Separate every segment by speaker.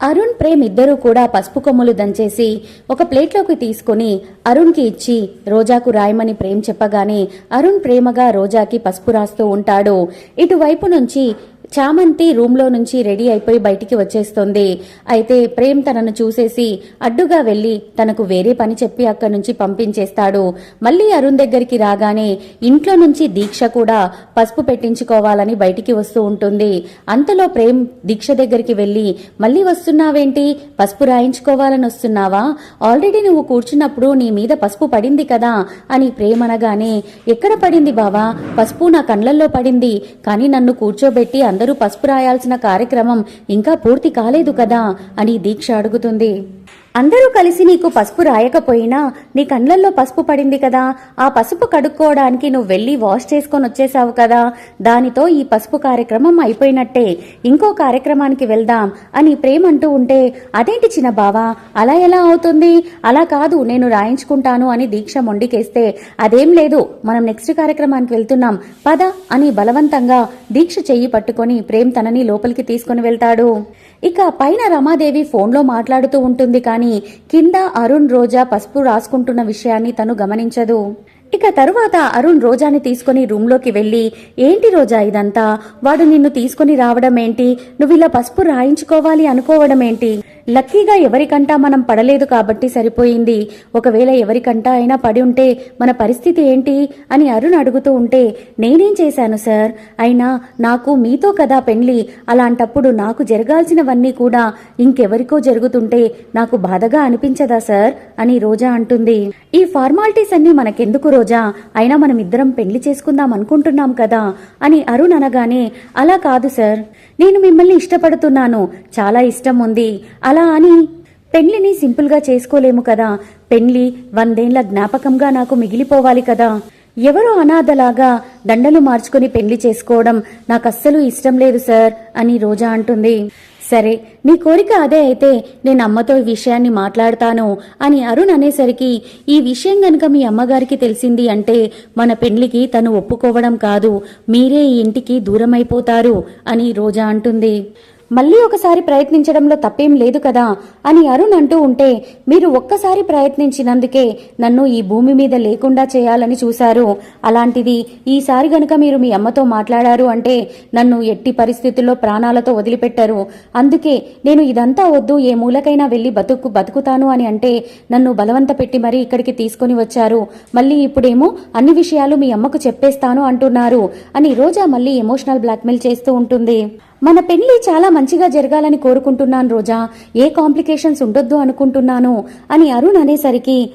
Speaker 1: అరుణ్ ప్రేమ్ ఇద్దరూ కూడా పసుపు కొమ్ములు దంచేసి ఒక ప్లేట్లోకి తీసుకుని అరుణ్కి ఇచ్చి రోజాకు రాయమని ప్రేమ్ చెప్పగానే అరుణ్ ప్రేమగా రోజాకి పసుపు రాస్తూ ఉంటాడు. ఇటువైపు నుంచి చామంతి రూమ్లో నుంచి రెడీ అయిపోయి బయటికి వచ్చేస్తుంది. అయితే ప్రేమ్ తనను చూసేసి అడ్డుగా వెళ్ళి తనకు వేరే పని చెప్పి అక్కడి నుంచి పంపించేస్తాడు. మళ్ళీ అరుణ్ దగ్గరికి రాగానే ఇంట్లో నుంచి దీక్ష కూడా పసుపు పెట్టించుకోవాలని బయటికి వస్తూ ఉంటుంది. అంతలో ప్రేమ్ దీక్ష దగ్గరికి వెళ్ళి మళ్ళీ వస్తున్నావేంటి? పసుపు రాయించుకోవాలని వస్తున్నావా? ఆల్రెడీ నువ్వు కూర్చున్నప్పుడు నీ మీద పసుపు పడింది కదా? అని ప్రేమ్ అనగానే ఎక్కడ పడింది బావా? పసుపు నా కళ్ళల్లో పడింది. కానీ నన్ను కూర్చోబెట్టి అందరూ పసుపు రాయాల్సిన కార్యక్రమం ఇంకా పూర్తి కాలేదు కదా అని దీక్ష అడుగుతుంది. అందరూ కలిసి నీకు పసుపు రాయకపోయినా నీ కండ్లల్లో పసుపు పడింది కదా. ఆ పసుపు కడుక్కోవడానికి నువ్వు వెళ్ళి వాష్ చేసుకొని వచ్చేసావు కదా. దానితో ఈ పసుపు కార్యక్రమం అయిపోయినట్టే. ఇంకో కార్యక్రమానికి వెళ్దాం అని ప్రేమ అంటూ ఉంటే అదేంటి చిన్న బావా? అలా ఎలా అవుతుంది? అలా కాదు నేను రాయించుకుంటాను అని దీక్ష మొండికేస్తే అదేం లేదు మనం నెక్స్ట్ కార్యక్రమానికి వెళ్తున్నాం. పద అని బలవంతంగా దీక్ష చెయ్యి పట్టుకొని ప్రేమ్ తనని లోపలికి తీసుకుని వెళ్తాడు. ఇక పైన రమాదేవి ఫోన్లో మాట్లాడుతూ ఉంటుంది కానీ కింద అరుణ్ రోజా పసుపు రాసుకుంటున్న విషయాన్ని తను గమనించదు. ఇక తరువాత అరుణ్ రోజాని తీసుకుని రూమ్లోకి వెళ్ళి ఏంటి రోజా ఇదంతా? వాడు నిన్ను తీసుకుని రావడం ఏంటి నువ్వు ఇలా పసుపు రాయించుకోవాలి అనుకోవడం ఏంటి లక్కీగా ఎవరికంటా మనం పడలేదు కాబట్టి సరిపోయింది. ఒకవేళ ఎవరికంటా అయినా పడి ఉంటే మన పరిస్థితి ఏంటి అని అరుణ్ అడుగుతూ ఉంటే నేనేం చేశాను సార్? అయినా నాకు మీతో కదా పెళ్ళి అలాంటప్పుడు నాకు జరగాల్సినవన్నీ కూడా ఇంకెవరికో జరుగుతుంటే నాకు బాధగా అనిపించదా సార్? అని రోజా అంటుంది. ఈ ఫార్మాలిటీస్ అన్నీ మనకెందుకు రోజా? అయినా మనం ఇద్దరం పెళ్ళి చేసుకుందాం అనుకుంటున్నాం కదా అని అరుణ్ అనగానే అలా కాదు సార్. నేను మిమ్మల్ని ఇష్టపడుతున్నాను. చాలా ఇష్టం ఉంది. అలా అని. పెళ్ళిని సింపుల్గా చేసుకోలేము కదా. పెళ్ళి వందేండ్ల జ్ఞాపకంగా నాకు మిగిలిపోవాలి కదా. ఎవరో అనాథలాగా దండలు మార్చుకుని పెళ్ళి చేసుకోవడం నాకు అస్సలు ఇష్టం లేదు సార్ అని రోజా అంటుంది. సరే నీ కోరిక అదే అయితే నేను అమ్మతో ఈ విషయాన్ని మాట్లాడతాను అని అరుణ్ అనేసరికి ఈ విషయం గనుక మీ అమ్మగారికి తెలిసింది అంటే మన పెండ్లికి తను ఒప్పుకోవడం కాదు మీరే ఈ ఇంటికి దూరమైపోతారు అని రోజా అంటుంది. మళ్ళీ ఒకసారి ప్రయత్నించడంలో తప్పేం లేదు కదా అని అరుణ్ అంటూ ఉంటే మీరు ఒక్కసారి ప్రయత్నించినందుకే నన్ను ఈ భూమి మీద లేకుండా చేయాలని చూశారు. అలాంటిది ఈసారి గనుక మీరు మీ అమ్మతో మాట్లాడారు అంటే నన్ను ఎట్టి పరిస్థితుల్లో ప్రాణాలతో వదిలిపెట్టారు. అందుకే నేను ఇదంతా వద్దు ఏ మూలకైనా వెళ్ళి బతుకు బతుకుతాను అని అంటే నన్ను బలవంత పెట్టి మరీ ఇక్కడికి తీసుకొని వచ్చారు. మళ్ళీ ఇప్పుడేమో అన్ని విషయాలు మీ అమ్మకు చెప్పేస్తాను అంటున్నారు అని రోజా మళ్ళీ ఎమోషనల్ బ్లాక్మెయిల్ చేస్తూ ఉంటుంది. మన పెళ్ళి చాలా మంచిగా జరగాలని కోరుకుంటున్నాను రోజా. ఏ కాంప్లికేషన్స్ ఉండొద్దు అనుకుంటున్నాను అని అరుణ్ అనేసరికి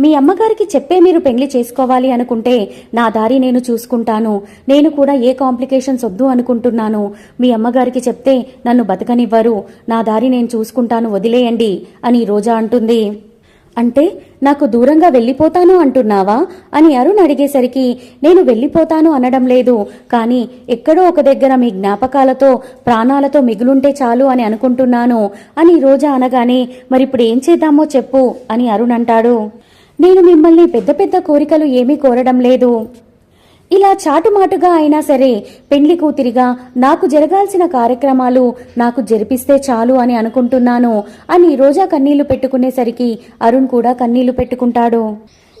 Speaker 1: మీ అమ్మగారికి చెప్పే మీరు పెళ్ళి చేసుకోవాలి అనుకుంటే నా దారి నేను చూసుకుంటాను. నేను కూడా ఏ కాంప్లికేషన్స్ వద్దు అనుకుంటున్నాను. మీ అమ్మగారికి చెప్తే నన్ను బతకనివ్వరు. నా దారి నేను చూసుకుంటాను వదిలేయండి అని రోజా అంటుంది. అంటే నాకు దూరంగా వెళ్ళిపోతాను అంటున్నావా? అని అరుణ్ అడిగేసరికి నేను వెళ్ళిపోతాను అనడం లేదు. కానీ ఎక్కడో ఒక దగ్గర మీ జ్ఞాపకాలతో ప్రాణాలతో మిగులుంటే చాలు అని అనుకుంటున్నాను. అని రోజా అనగానే మరిప్పుడు ఏం చేద్దామో చెప్పు అని అరుణ్ అంటాడు. నేను మిమ్మల్ని పెద్ద పెద్ద కోరికలు ఏమీ కోరడం లేదు. ఇలా చాటుమాటుగా అయినా సరే పెండ్లి కూతురిగా నాకు జరగాల్సిన కార్యక్రమాలు నాకు జరిపిస్తే చాలు అని అనుకుంటున్నాను అని రోజా కన్నీళ్ళు పెట్టుకునేసరికి అరుణ్ కూడా కన్నీళ్ళు పెట్టుకుంటాడు.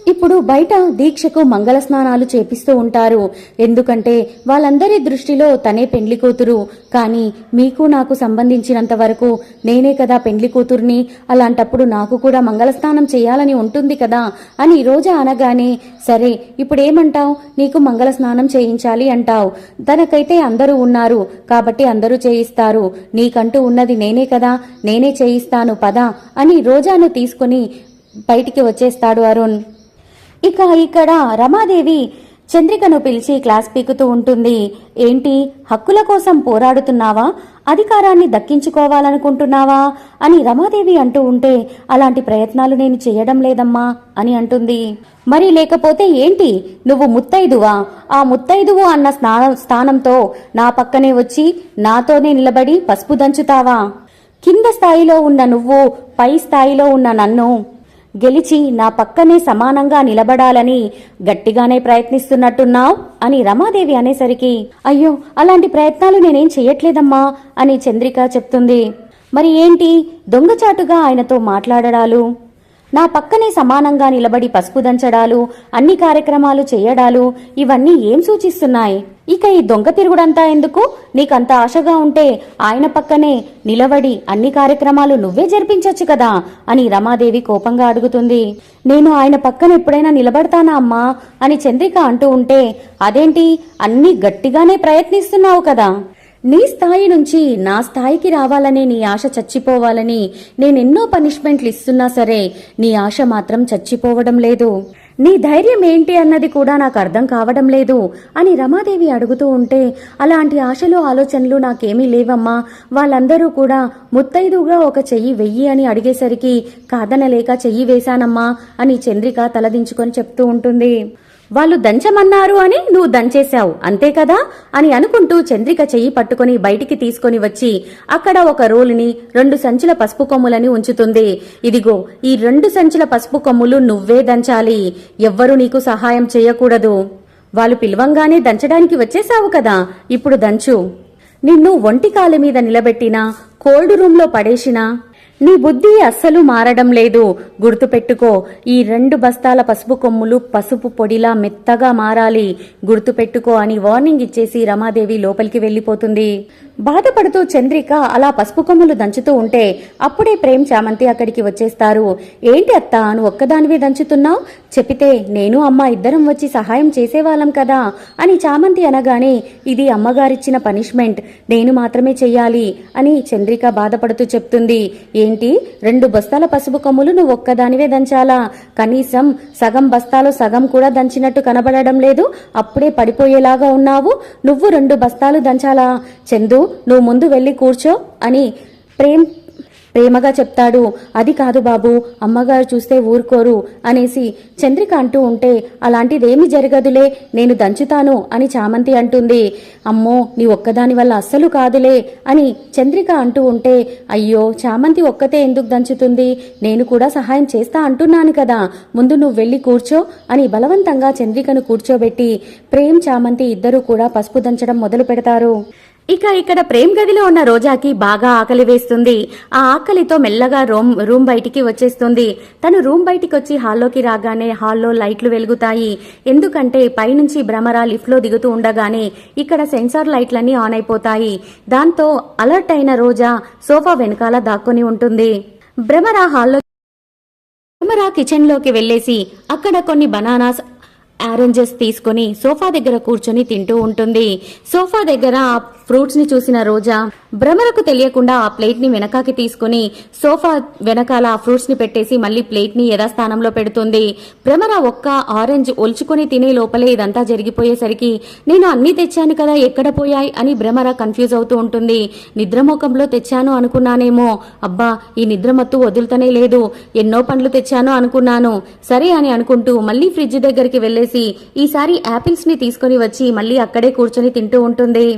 Speaker 1: ఇప్పుడు బయట దీక్షకు మంగళ స్నానాలు చేపిస్తూ ఉంటారు. ఎందుకంటే వాళ్ళందరి దృష్టిలో తనే పెండ్లి కూతురు. కానీ మీకు నాకు సంబంధించినంత వరకు నేనే కదా పెండ్లి కూతుర్ని. అలాంటప్పుడు నాకు కూడా మంగళ స్నానం చేయాలని ఉంటుంది కదా అని రోజా అనగానే సరే ఇప్పుడేమంటావు? నీకు మంగళ స్నానం చేయించాలి అంటావు. తనకైతే అందరూ ఉన్నారు. కాబట్టి అందరూ చేయిస్తారు. నీకంటూ ఉన్నది నేనే కదా. నేనే చేయిస్తాను పదా అని రోజాను తీసుకుని బయటికి వచ్చేస్తాడు అరుణ్. ఇక ఇక్కడ రమాదేవి చంద్రికను పిలిచి క్లాస్ పీకుతూ ఉంటుంది. ఏంటి? హక్కుల కోసం పోరాడుతున్నావా? అధికారాన్ని దక్కించుకోవాలనుకుంటున్నావా? అని రమాదేవి అంటూ ఉంటే అలాంటి ప్రయత్నాలు నేను చేయడం లేదమ్మా అని అంటుంది. మరి లేకపోతే ఏంటి? నువ్వు ముత్తైదువా? ఆ ముత్తైదువు అన్న స్నాన స్థానంతో నా పక్కనే వచ్చి నాతోనే నిలబడి పసుపు దంచుతావా? కింద స్థాయిలో ఉన్న నువ్వు పై స్థాయిలో ఉన్న నన్ను గెలిచి నా పక్కనే సమానంగా నిలబడాలని గట్టిగానే ప్రయత్నిస్తున్నట్టున్నావు అని రమాదేవి అనేసరికి అయ్యో అలాంటి ప్రయత్నాలు నేనేం చెయ్యట్లేదమ్మా అని చంద్రిక చెప్తుంది. మరి ఏంటి? దొంగచాటుగా ఆయనతో మాట్లాడడాలు? నా పక్కనే సమానంగా నిలబడి పసుపు దంచడాలు అన్ని కార్యక్రమాలు చేయడాలు ఇవన్నీ ఏం సూచిస్తున్నాయి? ఇక ఈ దొంగ తిరుగుడంతా ఎందుకు? నీకంత ఆశగా ఉంటే ఆయన పక్కనే నిలబడి అన్ని కార్యక్రమాలు నువ్వే జరిపించొచ్చు కదా అని రమాదేవి కోపంగా అడుగుతుంది. నేను ఆయన పక్కన ఎప్పుడైనా నిలబడతానా అమ్మా అని చంద్రిక అంటూ ఉంటే అదేంటి? అన్ని గట్టిగానే ప్రయత్నిస్తున్నావు కదా. నీ స్థాయి నుంచి నా స్థాయికి రావాలనే నీ ఆశ చచ్చిపోవాలని నేనెన్నో పనిష్మెంట్లు ఇస్తున్నా సరే నీ ఆశ మాత్రం చచ్చిపోవడం లేదు. నీ ధైర్యం ఏంటి అన్నది కూడా నాకు అర్థం కావడం లేదు అని రమాదేవి అడుగుతూ ఉంటే అలాంటి ఆశలు ఆలోచనలు నాకేమీ లేవమ్మా. వాళ్ళందరూ కూడా ముత్తైదుగా ఒక చెయ్యి వెయ్యి అని అడిగేసరికి కాదనలేక చెయ్యి వేశానమ్మా అని చంద్రిక తలదించుకొని చెప్తూ ఉంటుంది. వాళ్ళు దంచమన్నారు అని నువ్వు దంచేశావు అంతే కదా? అని అనుకుంటూ చంద్రిక చెయ్యి పట్టుకొని బయటికి తీసుకొని వచ్చి అక్కడ ఒక రోలుని రెండు సంచుల పసుపు కొమ్ములని ఉంచుతుంది. ఇదిగో ఈ రెండు సంచుల పసుపు కొమ్ములు నువ్వే దంచాలి. ఎవ్వరూ నీకు సహాయం చేయకూడదు. వాళ్ళు పిలవంగానే దంచడానికి వచ్చేశావు కదా ఇప్పుడు దంచు. నిన్ను ఒంటి కాలు మీద నిలబెట్టినా కోల్డ్ రూంలో పడేసినా నీ బుద్ధి అస్సలు మారడం లేదు. గుర్తుపెట్టుకో ఈ రెండు బస్తాల పసుపు కొమ్ములు పసుపు పొడిలా మెత్తగా మారాలి. గుర్తుపెట్టుకో అని వార్నింగ్ ఇచ్చేసి రమాదేవి లోపలికి వెళ్ళిపోతుంది. బాధపడుతూ చంద్రిక అలా పసుపు కొమ్ములు దంచుతూ ఉంటే అప్పుడే ప్రేమ్ చామంతి అక్కడికి వచ్చేస్తారు. ఏంటి అత్త నువ్వు ఒక్కదానివే దంచుతున్నావు? చెప్పితే నేను అమ్మ ఇద్దరం వచ్చి సహాయం చేసేవాళ్ళం కదా అని చామంతి అనగానే ఇది అమ్మగారిచ్చిన పనిష్మెంట్ నేను మాత్రమే చెయ్యాలి అని చంద్రిక బాధపడుతూ చెప్తుంది. ఏంటి? రెండు బస్తాల పసుపు కొమ్ములు నువ్వు ఒక్కదానివే దంచాలా? కనీసం సగం బస్తాలో సగం కూడా దంచినట్టు కనబడడం లేదు. అప్పుడే పడిపోయేలాగా ఉన్నావు. నువ్వు రెండు బస్తాలు దంచాలా? చందు నువ్వు ముందు వెళ్ళి కూర్చో అని ప్రేమ్ ప్రేమగా చెప్తాడు. అది కాదు బాబు అమ్మగారు చూస్తే ఊరుకోరు అనేసి చంద్రిక అంటూ ఉంటే అలాంటిదేమీ జరగదులే నేను దంచుతాను అని చామంతి అంటుంది. అమ్మో నీ ఒక్కదాని వల్ల అస్సలు కాదులే అని చంద్రిక అంటూ ఉంటే అయ్యో చామంతి ఒక్కతే ఎందుకు దంచుతుంది? నేను కూడా సహాయం చేస్తా అంటున్నాను కదా ముందు నువ్వు వెళ్ళి కూర్చో అని బలవంతంగా చంద్రికను కూర్చోబెట్టి ప్రేమ్ చామంతి ఇద్దరూ కూడా పసుపు దంచడం మొదలు పెడతారు ఇక ఇక్కడ ప్రేమ్ గదిలో ఉన్న రోజాకి బాగా ఆకలి వేస్తుంది. ఆ ఆకలితో మెల్లగా రూమ్ రూమ్ బయటికి వచ్చేస్తుంది. తను రూమ్ బయటికి వచ్చి హాల్లోకి రాగానే హాల్లో లైట్లు వెలుగుతాయి. ఎందుకంటే పైనుంచి భ్రమర లిఫ్ట్లో దిగుతూ ఉండగానే ఇక్కడ సెన్సార్ లైట్లన్నీ ఆన్ అయిపోతాయి. దాంతో అలర్ట్ అయిన రోజా సోఫా వెనకాల దాక్కుని ఉంటుంది. భ్రమర హాల్లో భ్రమర కిచెన్లోకి వెళ్ళేసి అక్కడ కొన్ని బనానాస్ ఆరెంజెస్ తీసుకొని సోఫా దగ్గర కూర్చొని తింటూ ఉంటుంది. సోఫా దగ్గర ఫ్రూట్స్ని చూసిన రోజా భ్రమరకు తెలియకుండా ఆ ప్లేట్ని వెనకాకి తీసుకుని సోఫా వెనకాల ఆ ఫ్రూట్స్ని పెట్టేసి మళ్ళీ ప్లేట్ని యథాస్థానంలో పెడుతుంది. భ్రమర ఒక్క ఆరెంజ్ ఒల్చుకొని తినే లోపలే ఇదంతా జరిగిపోయేసరికి నేను అన్ని తెచ్చాను కదా ఎక్కడ పోయాయి అని భ్రమర కన్ఫ్యూజ్ అవుతూ ఉంటుంది. నిద్రమోకంలో తెచ్చాను అనుకున్నానేమో. అబ్బా ఈ నిద్రమత్తు వదులుతనే లేదు. ఎన్నో పండ్లు తెచ్చాను అనుకున్నాను. సరే అని అనుకుంటూ మళ్ళీ ఫ్రిడ్జ్ దగ్గరికి వెళ్ళేసి ఈసారి యాపిల్స్ని తీసుకొని వచ్చి మళ్ళీ అక్కడే కూర్చొని తింటూ ఉంటుంది.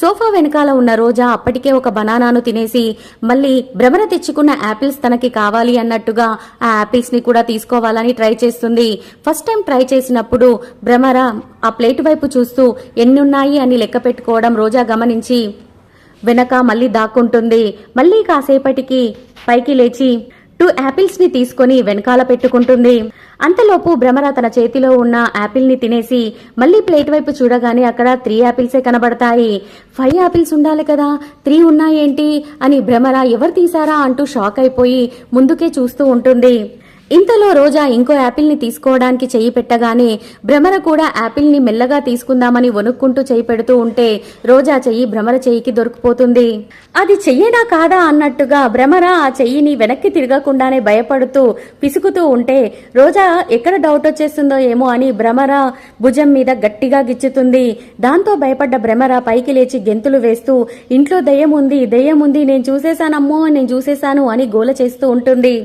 Speaker 1: సోఫా వెనకాల ఉన్న రోజా అప్పటికే ఒక బనానాను తినేసి మళ్ళీ భ్రమర తెచ్చుకున్న యాపిల్స్ తనకి కావాలి అన్నట్టుగా ఆ యాపిల్స్ని కూడా తీసుకోవాలని ట్రై చేస్తుంది. ఫస్ట్ టైం ట్రై చేసినప్పుడు భ్రమర ఆ ప్లేట్ వైపు చూస్తూ ఎన్నున్నాయి అని లెక్క పెట్టుకోవడం రోజా గమనించి వెనక మళ్ళీ దాక్కుంటుంది. మళ్ళీ కాసేపటికి పైకి లేచి టూ యాపిల్స్ని తీసుకొని వెనకాల పెట్టుకుంటుంది. అంతలోపు భ్రమర తన చేతిలో ఉన్న యాపిల్ని తినేసి మళ్ళీ ప్లేట్ వైపు చూడగానే అక్కడ త్రీ యాపిల్సే కనబడతాయి. ఫైవ్ యాపిల్స్ ఉండాలి కదా? త్రీ ఉన్నాయేంటి? అని భ్రమర ఎవరు తీసారా అంటూ షాక్ అయిపోయి ముందుకే చూస్తూ ఉంటుంది. ఇంతలో రోజా ఇంకో యాపిల్ని తీసుకోవడానికి చెయ్యి పెట్టగానే భ్రమర కూడా యాపిల్ని మెల్లగా తీసుకుందామని వణుక్కుంటూ చెయ్యి పెడుతూ ఉంటే రోజా చెయ్యి భ్రమర చెయ్యికి దొరికిపోతుంది. అది చెయ్యనా కాదా అన్నట్టుగా భ్రమర ఆ చెయ్యిని వెనక్కి తిరగకుండానే భయపడుతూ పిసుకుతూ ఉంటే రోజా ఎక్కడ డౌట్ వచ్చేస్తుందో ఏమో అని భ్రమర భుజం మీద గట్టిగా గిచ్చుతుంది. దాంతో భయపడ్డ భ్రమర పైకి లేచి గెంతులు వేస్తూ ఇంట్లో దయ్యం ఉంది దయ్యం ఉంది నేను చూసేశానమ్మో నేను చూసేశాను అని గోల చేస్తూ ఉంటుంది.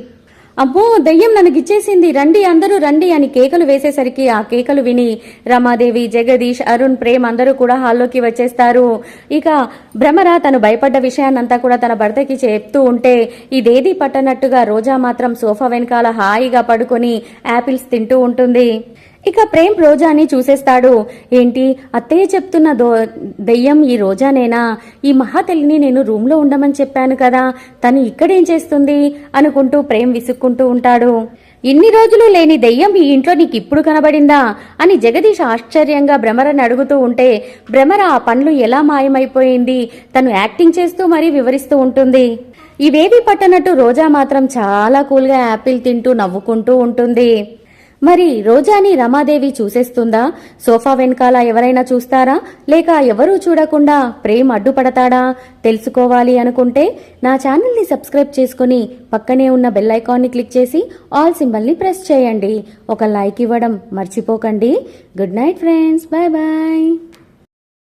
Speaker 1: అబ్బో దయ్యం నన్నుగిచ్చేసింది. రండి అందరూ రండి అని కేకలు వేసేసరికి ఆ కేకలు విని రమాదేవి జగదీష్ అరుణ్ ప్రేమ్ అందరూ కూడా హాల్లోకి వచ్చేస్తారు. ఇక భ్రమర తను భయపడ్డ విషయాన్నంతా కూడా తన భర్తకి చెప్తూ ఉంటే ఇదేది పట్టనట్టుగా రోజా మాత్రం సోఫా వెనకాల హాయిగా పడుకొని యాపిల్స్ తింటూ ఉంటుంది. ఇక ప్రేమ్ రోజాని చూసేస్తాడు. ఏంటి? అత్తయ్య చెప్తున్న దో దెయ్యం ఈ రోజానేనా? ఈ మహాతల్లిని నేను రూమ్లో ఉండమని చెప్పాను కదా. తను ఇక్కడేం చేస్తుంది? అనుకుంటూ ప్రేమ్ విసుక్కుంటూ ఉంటాడు. ఇన్ని రోజులు లేని దెయ్యం ఈ ఇంట్లో నీకు ఇప్పుడు కనబడిందా? అని జగదీష్ ఆశ్చర్యంగా భ్రమరని అడుగుతూ ఉంటే భ్రమర ఆ పనులు ఎలా మాయమైపోయింది? తను యాక్టింగ్ చేస్తూ మరీ వివరిస్తూ ఉంటుంది. ఇవేవి పట్టనట్టు రోజా మాత్రం చాలా కూల్గా యాపిల్ తింటూ నవ్వుకుంటూ ఉంటుంది. మరి రోజాని రమాదేవి చూసేస్తుందా? సోఫా వెనకాల ఎవరైనా చూస్తారా? లేక ఎవరూ చూడకుండా ప్రేమ్ అడ్డుపడతాడా? తెలుసుకోవాలి అనుకుంటే నా ఛానల్ని సబ్స్క్రైబ్ చేసుకుని పక్కనే ఉన్న బెల్ ఐకాన్ని క్లిక్ చేసి ఆల్ సింబల్ని ప్రెస్ చేయండి. ఒక లైక్ ఇవ్వడం మర్చిపోకండి. Good night friends. Bye bye.